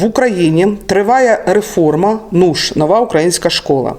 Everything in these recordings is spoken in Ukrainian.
в Україні триває реформа НУШ, нова українська школа.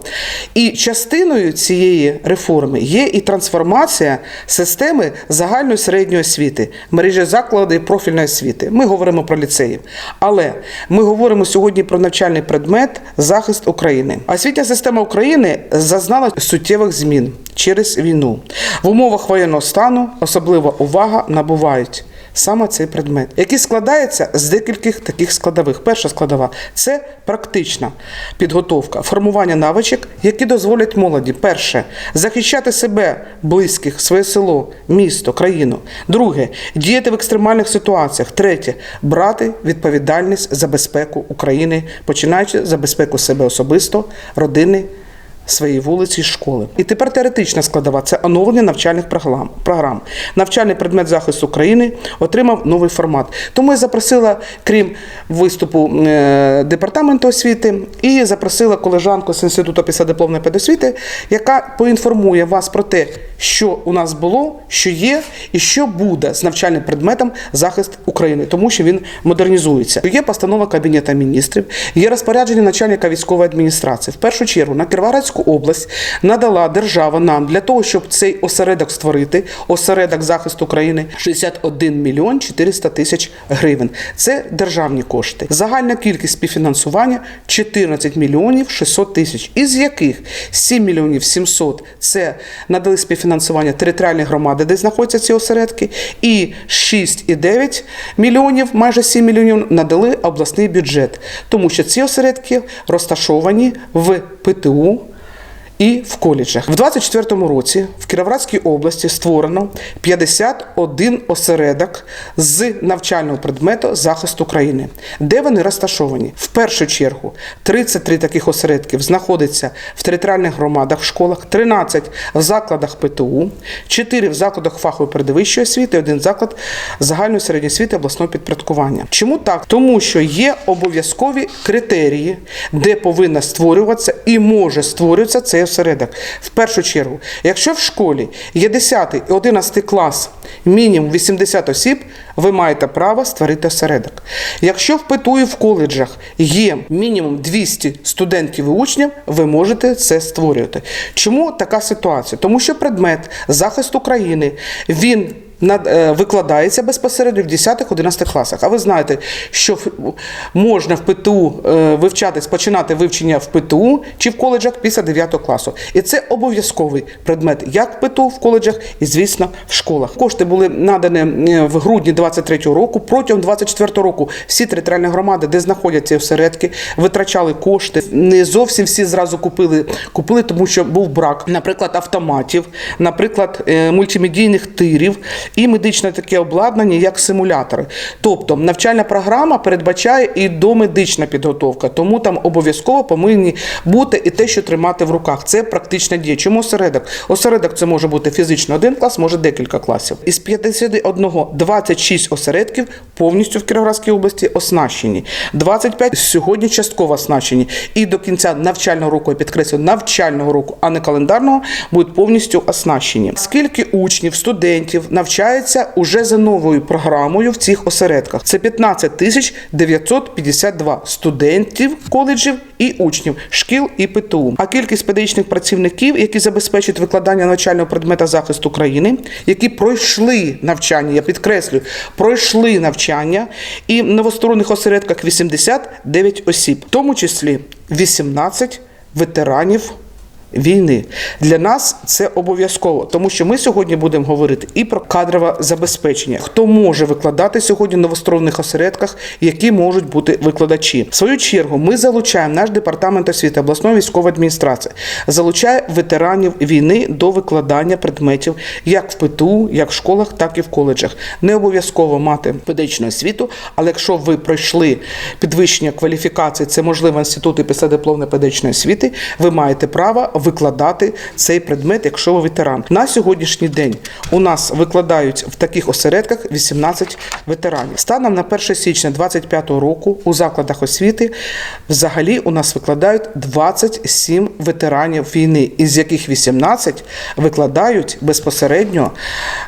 І частиною цієї реформи є і трансформація системи загальної середньої освіти, мережі закладів профільної освіти. Ми говоримо про ліцеїв. Але ми говоримо сьогодні про навчальний предмет захист України. Освітня система України зазнала суттєвих змін через війну. В умовах воєнного стану особлива увага набувають саме цей предмет, який складається з декількох таких складових. Перша складова це практична підготовка, формування навичок, які дозволять молоді, перше, захищати себе, близьких, своє село, місто, країну. Друге діяти в екстремальних ситуаціях. Третє брати відповідальність за безпеку України, починаючи за безпеку себе особисто, родини своєї вулиці, школи. І тепер теоретична складова це оновлення навчальних програм. програм. Навчальний предмет захисту України отримав новий формат. Тому я запросила, крім виступу е, департаменту освіти, і запросила колежанку з інституту післядипломної педосвіти, яка поінформує вас про те, що у нас було, що є, і що буде з навчальним предметом захист України, тому що він модернізується. Є постанова Кабінету міністрів, є розпорядження начальника військової адміністрації. В першу чергу на Кіровоградську область надала держава нам для того, щоб цей осередок створити, осередок захисту України 61 мільйон 400 тисяч гривень. Це державні кошти. Загальна кількість співфінансування 14 мільйонів 600 тисяч, із яких 7 мільйонів 700 – це надали співфінансування територіальні громади, де знаходяться ці осередки, і 6,9 мільйонів, майже 7 мільйонів надали обласний бюджет, тому що ці осередки розташовані в ПТУ і в коледжах. В 24-му році в Кіровоградській області створено 51 осередок з навчального предмету захисту країни. Де вони розташовані? В першу чергу 33 таких осередків знаходиться в територіальних громадах, школах, 13 в закладах ПТУ, 4 в закладах фахової передвищої освіти, один заклад загальної середньої освіти обласного підпорядкування. Чому так? Тому що є обов'язкові критерії, де повинна створюватися і може створюватися цей осередок. В першу чергу, якщо в школі є 10 і 11 клас, мінімум 80 осіб, ви маєте право створити осередок. Якщо в ПТУ і в коледжах є мінімум 200 студентів і учнів, ви можете це створювати. Чому така ситуація? Тому що предмет захист України він викладається безпосередньо в 10-11 класах. А ви знаєте, що можна в ПТУ е, вивчатись, починати вивчення в ПТУ чи в коледжах після 9 класу. І це обов'язковий предмет як в ПТУ, в коледжах і, звісно, в школах. Кошти були надані е, в грудні 23 року. Протягом 24 року всі територіальні громади, де знаходяться осередки, витрачали кошти. Не зовсім всі зразу купили, купили, тому що був брак, наприклад, автоматів, наприклад, е, мультимедійних тирів і медичне таке обладнання, як симулятори. Тобто навчальна програма передбачає і домедична підготовка, тому там обов'язково повинні бути і те, що тримати в руках. Це практична дія. Чому осередок? Осередок це може бути фізично один клас, може декілька класів. Із 51 26 осередків повністю в Кіровоградській області оснащені. 25 сьогодні частково оснащені. І до кінця навчального року, я підкреслюю, навчального року, а не календарного, будуть повністю оснащені. Скільки учнів, студентів навчається уже за новою програмою в цих осередках? Це 15 тисяч 952 студентів коледжів і учнів шкіл і ПТУ. А кількість педагогічних працівників, які забезпечують викладання навчального предмета захисту країни, які пройшли навчання, я підкреслюю, пройшли навчання і в новосторонних осередках 89 осіб, в тому числі 18 ветеранів. Війни для нас це обов'язково, тому що ми сьогодні будемо говорити і про кадрове забезпечення. Хто може викладати сьогодні в новосторонних осередках, які можуть бути викладачі. В свою чергу ми залучаємо наш департамент освіти обласної військової адміністрації, залучає ветеранів війни до викладання предметів як в ПТУ, як в школах, так і в коледжах. Не обов'язково мати педагогічну освіту, але якщо ви пройшли підвищення кваліфікації, це можливо інститути післядипломної педагогічної освіти, ви маєте право викладати цей предмет, якщо ви ветеран. На сьогоднішній день у нас викладають в таких осередках 18 ветеранів. Станом на 1 січня 2025 року у закладах освіти взагалі у нас викладають 27 ветеранів війни, із яких 18 викладають безпосередньо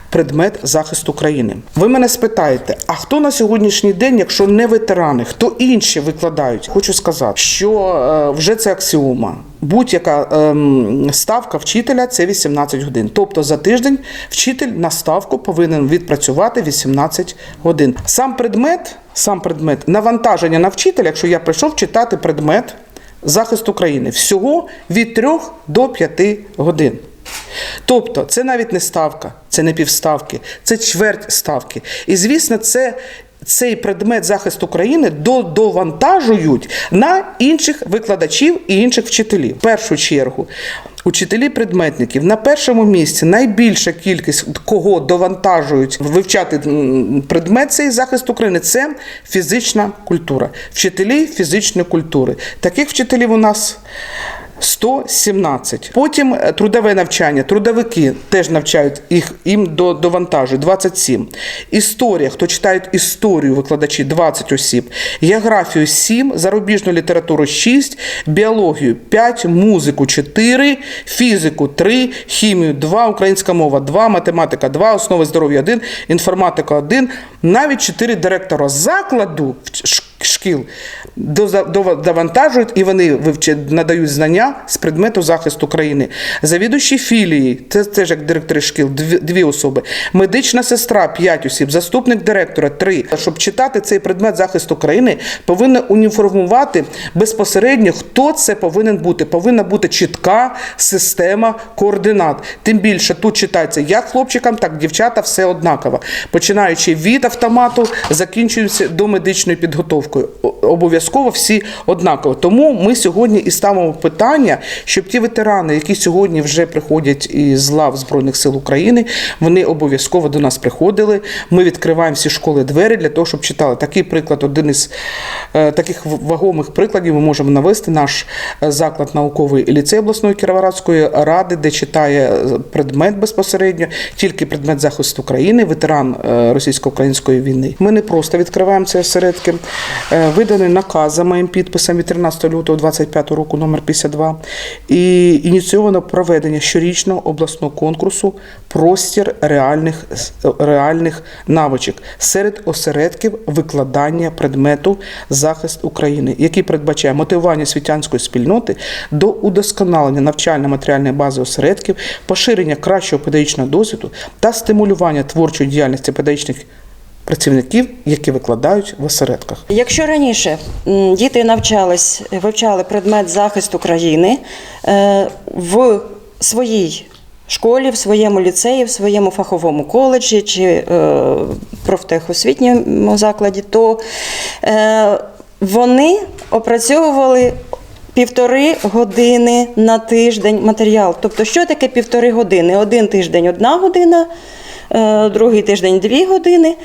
предмет захисту країни. Ви мене спитаєте, а хто на сьогоднішній день, якщо не ветерани, хто інші викладають? Хочу сказати, що е, вже це аксіома. Будь-яка ем, ставка вчителя це 18 годин. Тобто за тиждень вчитель на ставку повинен відпрацювати 18 годин. Сам предмет, сам предмет навантаження на вчителя, якщо я прийшов читати предмет захист України, всього від 3 до 5 годин. Тобто, це навіть не ставка, це не півставки, це чверть ставки. І звісно, це. Цей предмет захисту України до- довантажують на інших викладачів і інших вчителів. В першу чергу, учителі предметників на першому місці найбільша кількість кого довантажують вивчати предмет цей захист України це фізична культура. Вчителі фізичної культури. Таких вчителів у нас 117. Потім е, трудове навчання. Трудовики теж навчають їх їм до довантажують 27. Історія. Хто читають історію викладачі 20 осіб. Географію 7, зарубіжну літературу 6, біологію 5, музику 4, фізику 3, хімію 2, українська мова 2, математика 2, основи здоров'я 1, інформатика 1, навіть 4 директора закладу шкіл довантажують і вони вивчать, надають знання з предмету захисту країни. Завідуючі філії, це теж як директори шкіл, дві, дві особи. Медична сестра 5 осіб, заступник директора 3. Щоб читати цей предмет захисту країни, повинна уніформувати безпосередньо, хто це повинен бути. Повинна бути чітка система координат. Тим більше тут читається як хлопчикам, так і дівчата, все однаково. Починаючи від автомату, закінчуючи до медичної підготовки. Обов'язково всі однаково. Тому ми сьогодні і ставимо питання, щоб ті ветерани, які сьогодні вже приходять із лав Збройних сил України, вони обов'язково до нас приходили. Ми відкриваємо всі школи двері для того, щоб читали. Такий приклад, один із е, таких вагомих прикладів ми можемо навести наш е, заклад науковий ліцей обласної Кіровоградської ради, де читає е, предмет безпосередньо, тільки предмет захисту країни, ветеран російсько-української війни. Ми не просто відкриваємо ці осередки. Виданий наказ за моїм підписом від 13 лютого 25 року номер 52 і ініційовано проведення щорічного обласного конкурсу простір реальних, реальних навичок серед осередків викладання предмету захист України, який передбачає мотивування світянської спільноти до удосконалення навчально-матеріальної бази осередків, поширення кращого педагогічного досвіду та стимулювання творчої діяльності педагогічних працівників, які викладають в осередках. Якщо раніше діти навчались, вивчали предмет захисту країни е, в своїй школі, в своєму ліцеї, в своєму фаховому коледжі чи е, профтехосвітньому закладі, то е, вони опрацьовували півтори години на тиждень матеріал. Тобто, що таке півтори години? Один тиждень одна година. Е, Другий тиждень дві години,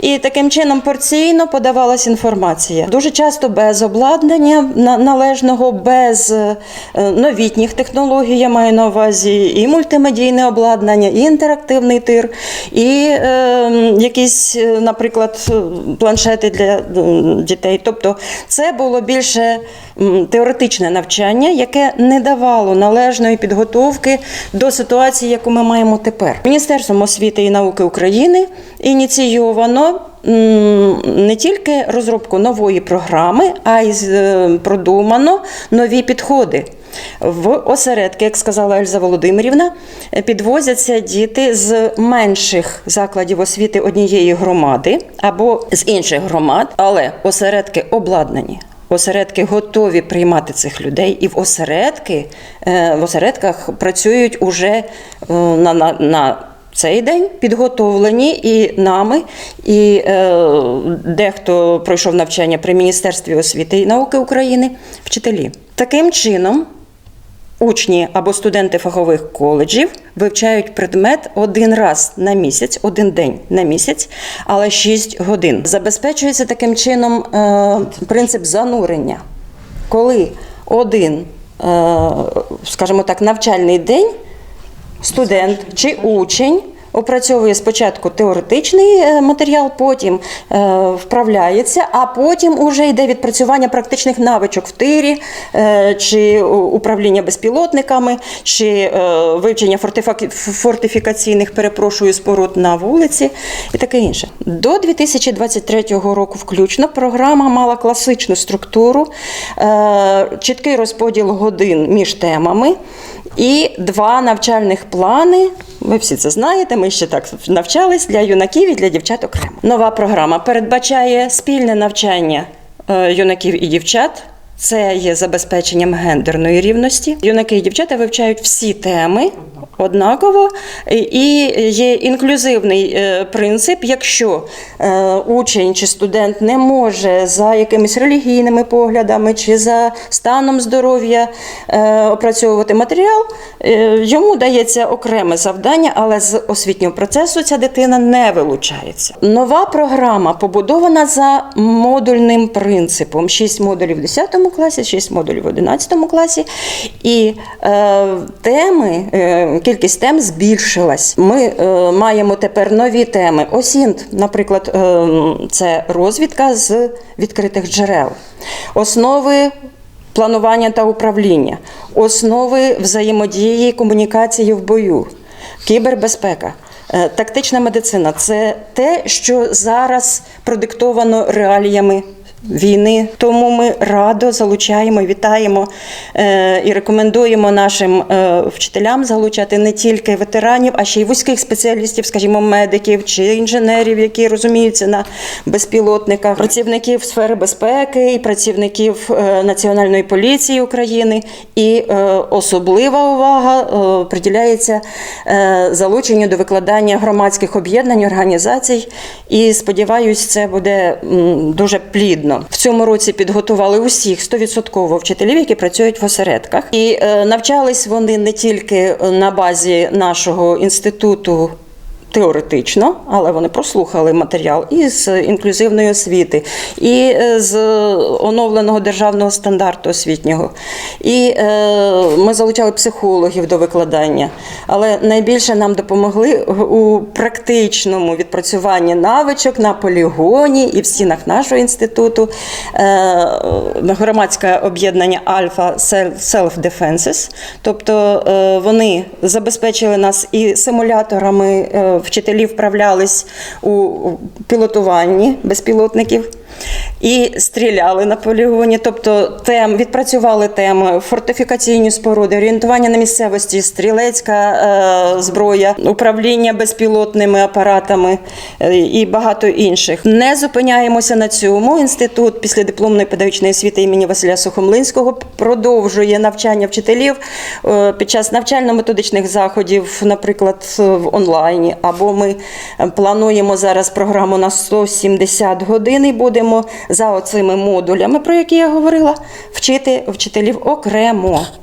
і таким чином порційно подавалась інформація. Дуже часто без обладнання належного, без е, новітніх технологій. Я маю на увазі і мультимедійне обладнання, і інтерактивний тир, і е, якісь, е, наприклад, планшети для дітей. Тобто, це було більше теоретичне навчання, яке не давало належної підготовки до ситуації, яку ми маємо тепер. Міністерством освіти і науки України ініційовано не тільки розробку нової програми, а й е, продумано нові підходи. В осередки, як сказала Ельза Володимирівна, е, підвозяться діти з менших закладів освіти однієї громади або з інших громад, але осередки обладнані. Осередки готові приймати цих людей, і в осередки е, в осередках працюють уже на, на, на цей день підготовлені і нами, і е, дехто пройшов навчання при Міністерстві освіти і науки України, вчителі. Таким чином, учні або студенти фахових коледжів вивчають предмет один раз на місяць, один день на місяць, але 6 годин. Забезпечується таким чином е, принцип занурення, коли один, е, скажімо так, навчальний день студент чи учень опрацьовує спочатку теоретичний е, матеріал, потім е, вправляється, а потім уже йде відпрацювання практичних навичок в тирі, е, чи управління безпілотниками, чи е, вивчення фортифікаційних, перепрошую, споруд на вулиці і таке інше. До 2023 року включно програма мала класичну структуру, е, чіткий розподіл годин між темами і два навчальних плани. Ви всі це знаєте, ми ще так навчались для юнаків і для дівчат окремо. Нова програма передбачає спільне навчання е, юнаків і дівчат. Це є забезпеченням гендерної рівності. Юнаки і дівчата вивчають всі теми однаково, і є інклюзивний е, принцип, якщо е, учень чи студент не може за якимись релігійними поглядами чи за станом здоров'я е, опрацьовувати матеріал, йому дається окреме завдання, але з освітнього процесу ця дитина не вилучається. Нова програма побудована за модульним принципом: 6 модулів в 10 класі, 6 модулів в 11 класі. І е, теми, е, кількість тем збільшилась. Ми е, маємо тепер нові теми. ОСІНТ, наприклад, е, це розвідка з відкритих джерел, основи планування та управління, основи взаємодії комунікації в бою, кібербезпека. Е, Тактична медицина це те, що зараз продиктовано реаліями війни. Тому ми радо залучаємо, вітаємо е, і рекомендуємо нашим е, вчителям залучати не тільки ветеранів, а ще й вузьких спеціалістів, скажімо, медиків чи інженерів, які розуміються на безпілотниках, працівників сфери безпеки і працівників е, Національної поліції України. І особлива увага приділяється залученню до викладання громадських об'єднань, організацій. І сподіваюсь, це буде дуже плідно. В цьому році підготували усіх 100% вчителів, які працюють в осередках. І е, навчались вони не тільки на базі нашого інституту теоретично, але вони прослухали матеріал і з інклюзивної освіти, і е, з оновленого державного стандарту освітнього. І е, ми залучали психологів до викладання. Але найбільше нам допомогли у практичному відпрацюванні навичок на полігоні і в стінах нашого інституту е, громадське об'єднання Альфа Self Defenses. Тобто вони забезпечили нас і симуляторами. Вчителі вправлялись у пілотуванні безпілотників і стріляли на полігоні. Тобто тем відпрацювали теми фортифікаційні споруди, орієнтування на місцевості, стрілецька е, зброя, управління безпілотними апаратами е, і багато інших. Не зупиняємося на цьому. Інститут після дипломної педагогічної освіти імені Василя Сухомлинського продовжує навчання вчителів е, під час навчально-методичних заходів, наприклад, в онлайні. Або ми е, плануємо зараз програму на 170 годин і будемо за оцими модулями, про які я говорила, вчити вчителів окремо.